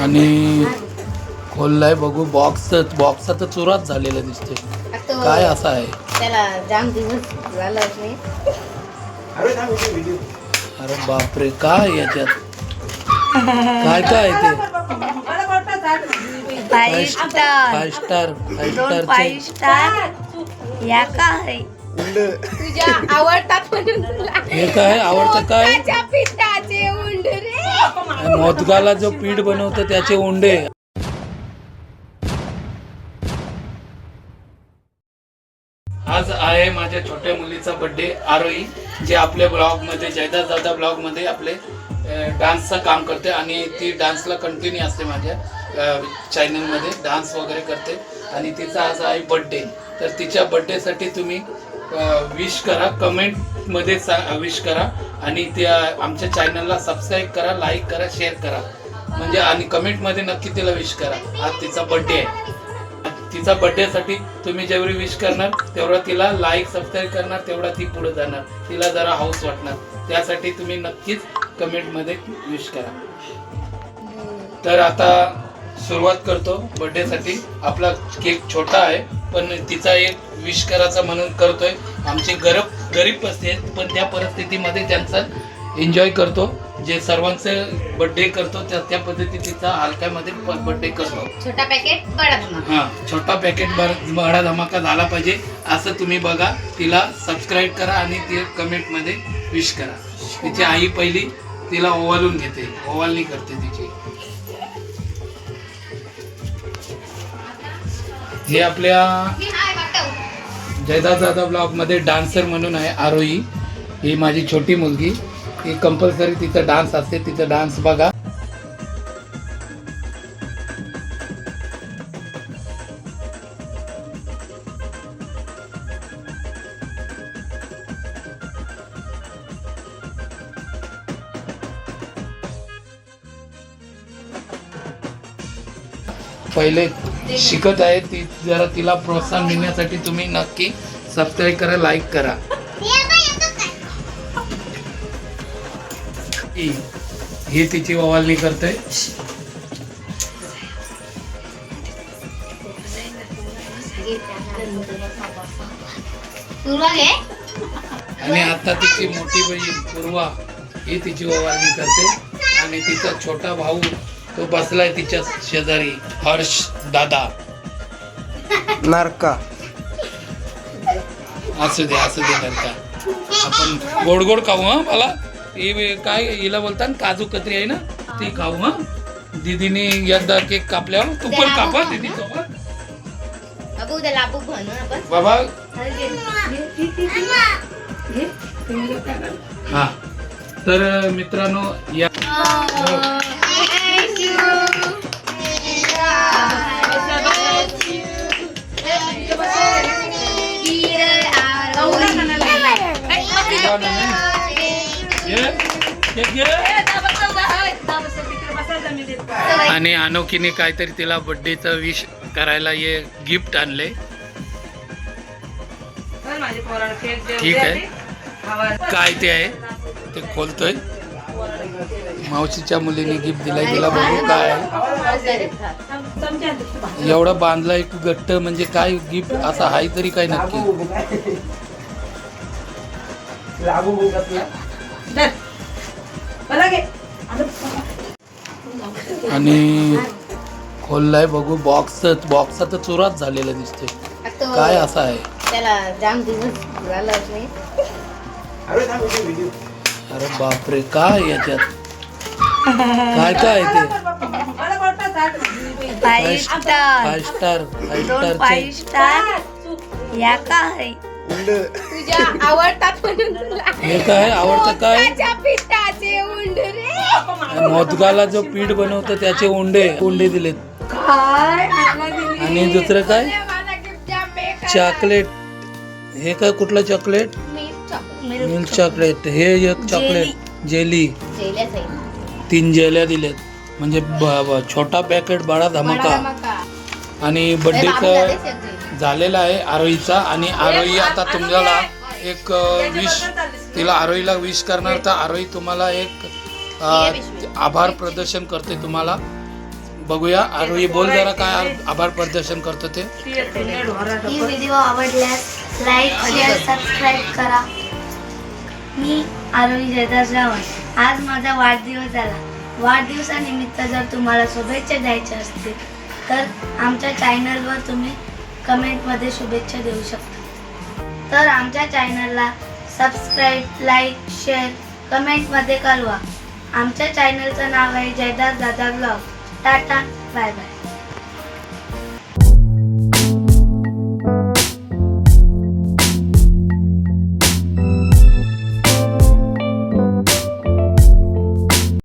आणि खोललाय बघू box box तर चुरात झालेला दिसते काय असा आहे? अरे बापरे काय याच्यात? काय काय ते? Five star five star five star या काय तुझ्या आवडतात म्हणून तुला. हे काय? आवडतं काय? पिठाचे जो पीठ बनवतो त्याचे उंडे. आज आहे माझ्या छोट्या मुलीचा बर्थडे आरोही जे आपल्या ब्लॉगमध्ये जयदा दादा ब्लॉगमध्ये आपले डान्सचं काम करते आणि ती डान्सला कंटिन्यू असते माझ्या चॅनलमध्ये डान्स वगैरे करते. आणि तिचा आज आहे बर्थडे तर तिच्या बर्थडेसाठी तुम्ही विश करा कमेंटमध्ये सा विश करा आणि त्या आमच्या चॅनलला सबस्क्राईब करा लाईक करा शेअर करा. म्हणजे आणि कमेंटमध्ये नक्की तिला विश करा. आज तिचा बर्थडे आहे. तिचा बर्थडेसाठी तुम्ही जेवढी विश करणार तेवढा तिला लाईक सबस्क्राईब करणार तेवढा ती पुढे जाणार. तिला जरा हाऊस वाटणार. त्यासाठी तुम्ही नक्कीच कमेंटमध्ये विश करा. तर आता सुरुवात करतो. बर्थडेसाठी आपला केक छोटा आहे. पण तिचा एक विश करायचा म्हणून करतोय. आमचे गरीब गरीब आहेत पण त्या परिस्थितीमध्ये त्यांचा एन्जॉय करतो. जे सर्वांचे बर्थडे करतो त्या त्या पद्धतीने तिचा हलक्यामध्ये बर्थडे करतो. छोटा पॅकेट हा छोटा पॅकेट बडा धमाका झाला पाहिजे. असं तुम्ही बघा तिला सबस्क्राईब करा आणि ती कमेंटमध्ये विश करा. तिची आई पहिली तिला ओवाळून घेते. ओवाळणी करते तिची. हे आपल्या मी जयदा दादा ब्लॉगमध्ये डान्सर म्हणून आहे आरोही. ही माझी छोटी मुलगी. ही कंपल्सरी तिचा डान्स असते. तिचा डान्स बघा. पहिले शिकत आहे ती जरा तिला प्रोत्साहन मिळण्यासाठी तुम्ही नक्की सबस्क्राईब करा लाईक करा. ही तिची ओवाळणी करते. आणि आता तिची मोठी बहीण पूर्वा ही तिची ओवाळणी करते. आणि तिचा छोटा भाऊ तो बसलाय तिच्या शेजारी. हर्ष दादा. नारका. असू दे असू दे नंतर. आपण गोड गोड खाऊ हा मला? हे काय हिला बोलतात काजू कत्री आहे ना? ती खाऊ हा. दीदीने एकदा केक कापल्यावर. तू पण कापा दीदी बाबा. हा. तर मित्रांनो या ये, आणि अनोखीने काहीतरी तिला बर्थडेचं विश करायला ये गिफ्ट आणले. ठीक आहे. काय ते आहे? ते खोलतोय. मावशीच्या मुलीने गिफ्ट दिलाय तिला बघू काय आहे. एवढं बांधलाय घट्ट म्हणजे काय गिफ्ट असं आहे तरी काय नक्की? आणि खोललाय बघू बॉक्स बॉक्स तर चुराच झालेला दिसते काय असं आहे? त्याला जाम दिवस झाला नाही अरे बापरे काय याच्यात काय काय आहे ते? Five star five star five star या तुझ्या आवडतात म्हणून तुला. हे काय? आवडतं काय? पिठाचे मोदगाला जो पीठ बनवतो त्याचे उंडे उंडे दिलेत. काय? आणि दुसरं काय? मला gift जाम बेकार. चॉकलेट. हे काय कुठलं chocolate? Milk chocolate. Milk chocolate. हे एक चॉकलेट. जेली. जेल्याच आहे. तीन जेल्या दिलेत. म्हणजे ब- ब- छोटा पॅकेट बडा बडा धमाका धमाका. आणि सगळे. झालेला आहे आरोहीचा आणि आरोही आता तुम्हाला एक विश तिला आरोहीला विश करणार तर आरोही तुम्हाला एक आभार प्रदर्शन करते तुम्हाला. बघूया आरोही बोल जरा काय आभार प्रदर्शन करतो ते. ही व्हिडिओ आवडल्यास लाईक शेअर सबस्क्राईब करा. मी आरोही जयदास रावण आज माझा वाढदिवस झाला. वाढदिवसानिमित्त जर तुम्हाला शुभेच्छा द्यायच्या असतील तर आमच्या चॅनलवर तुम्ही कमेंटमध्ये शुभेच्छा देऊ शकता. तर आमच्या चॅनलला सबस्क्राईब लाईक शेअर कमेंटमध्ये कळवा. आमच्या चॅनलचं नाव आहे जयदास दादा ब्लॉग टाटा बाय बाय